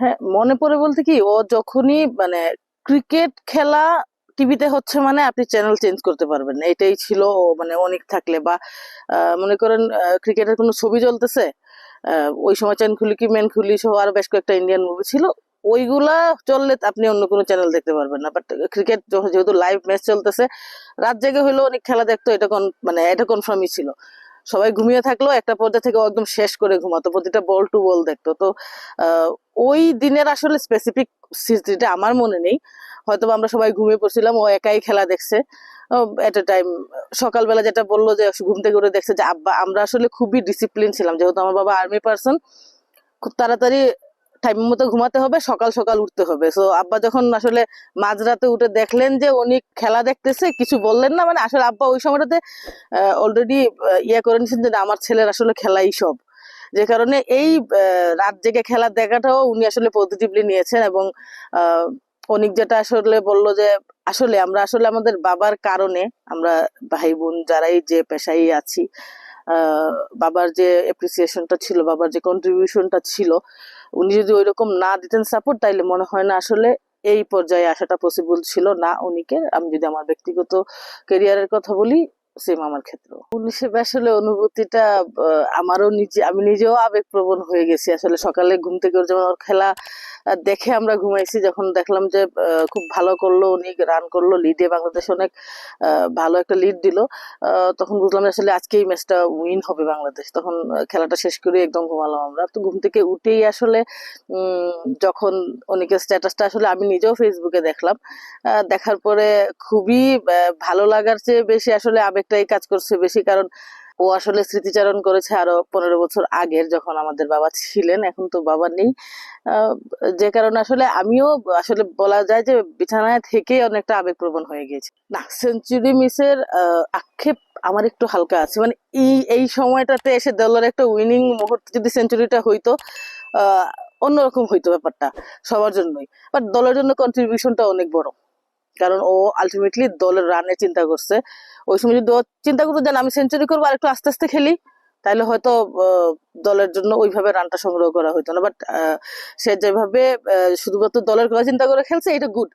হ্যাঁ মনে পড়ে বলতে কি, ও যখনই মানে ক্রিকেট খেলা টিভিতে হচ্ছে মানে আপনি চ্যানেল চেঞ্জ করতে পারবেন। এটাই ছিল মানে অনেক থাকলে বা মনে করেন ক্রিকেটের কোনো ছবি চলতেছে ওই সময় চ্যানেল খুলি কি মেন খুলি সহ আরও বেশ কয়েকটা ইন্ডিয়ান মুভি ছিল, ওইগুলা চললে আপনি অন্য কোনো চ্যানেল দেখতে পারবেন না। বাট ক্রিকেট যেহেতু লাইভ ম্যাচ চলতেছে, রাত জেগে হইলেও অনেক খেলা দেখতো, এটা মানে এটা কনফার্মই ছিল। সবাই ঘুমিয়ে থাকল, একটা পর্যায়ে থেকে একদম শেষ করে ঘুমাতো, প্রতিটা বল টু বল দেখতো। তো ওই দিনের আসলে স্পেসিফিক স্মৃতিটা আমার মনে নেই। হয়তো আমরা সবাই ঘুমিয়ে পড়ছিলাম, ও একাই খেলা দেখছে। এট এ টাইম সকালবেলা যেটা বলল যে, ঘুম থেকে উঠে দেখছে যে, আব্বা, আমরা আসলে খুবই ডিসিপ্লিন ছিলাম। যেহেতু আমার বাবা আর্মি পার্সন খুব তাড়াতাড়ি টাইম মতো ঘুমাতে হবে, সকাল সকাল উঠতে হবে। সো আব্বা যখন আসলে মাঝরাতে উঠে দেখলেন যে উনি খেলা দেখতেছে, কিছু বললেন না মানে আসলে আব্বা ওই সময়টাতে অলরেডি ইয়ে করে নিয়েছেন যে আমার ছেলের আসলে খেলাই সব। যে কারণে এই রাত জেগে খেলা দেখাটাও উনি আসলে পজিটিভলি নিয়েছেন এবং অনিক যেটা আসলে বলল যে, আসলে আমরা আসলে আমাদের বাবার কারণে, আমরা ভাই বোন যারাই যে পেশায় আছি বাবার যে এপ্রিসিয়েশনটা ছিল, বাবার যে কন্ট্রিবিউশনটা ছিল উনি যদি ওই রকম না দিতেন সাপোর্ট তাইলে মনে হয় না আসলে এই পর্যায়ে আসাটা পসিবল ছিল না উনিকে। আমি যদি আমার ব্যক্তিগত কেরিয়ারের কথা বলি সেম আমার ক্ষেত্রে পুলিশে আসলে অনুভূতিটা আমারও নিজে, আমি নিজেও আবেগপ্রবণ হয়ে গেছি। আসলে সকালে ঘুম থেকে যেমন ওর খেলা দেখে আমরা ঘুমাইছি যখন দেখলাম যে খুব ভালো করল, উনি রান করল লিডে বাংলাদেশ অনেক ভালো একটা লিড দিল। তখন বুঝলাম আসলে আজকে এই ম্যাচটা উইন হবে বাংলাদেশ। তখন খেলাটা শেষ করে একদম ঘুমালাম আমরা। তো ঘুম থেকে উঠেই আসলে যখন অনেকের স্ট্যাটাসটা আসলে আমি নিজেও ফেসবুকে দেখলাম দেখার পরে খুবই ভালো লাগার চেয়ে বেশি আসলে আবেগটাই কাজ করছে বেশি। কারণ ও আসলে স্মৃতিচারণ করেছে আরও পনেরো বছর আগের যখন আমাদের বাবা ছিলেন, এখন তো বাবা নেই। যে কারণে আসলে আমিও আসলে বলা যায় যে বিছানায় থেকে অনেকটা আবেগপ্রবণ হয়ে গেছি না, সেঞ্চুরি মিসের আক্ষেপ আমার একটু হালকা আছে। মানে এই এই সময়টাতে এসে দলের একটা উইনিং মুহূর্তে যদি সেঞ্চুরিটা হইতো অন্যরকম হইতো ব্যাপারটা সবার জন্যই। বাট দলের জন্য কন্ট্রিবিউশনটা অনেক বড়। কারণ ও আলটিমেটলি দলের রানে চিন্তা করছে। ওই সময় যদি চিন্তা করতো যে আমি সেঞ্চুরি করব আর একটু আস্তে আস্তে খেলি, তাহলে হয়তো দলের জন্য ওইভাবে রানটা সংগ্রহ করা হইতো না। বাট সে যেভাবে শুধুমাত্র দলের কথা চিন্তা করে খেলছে, এটা গুড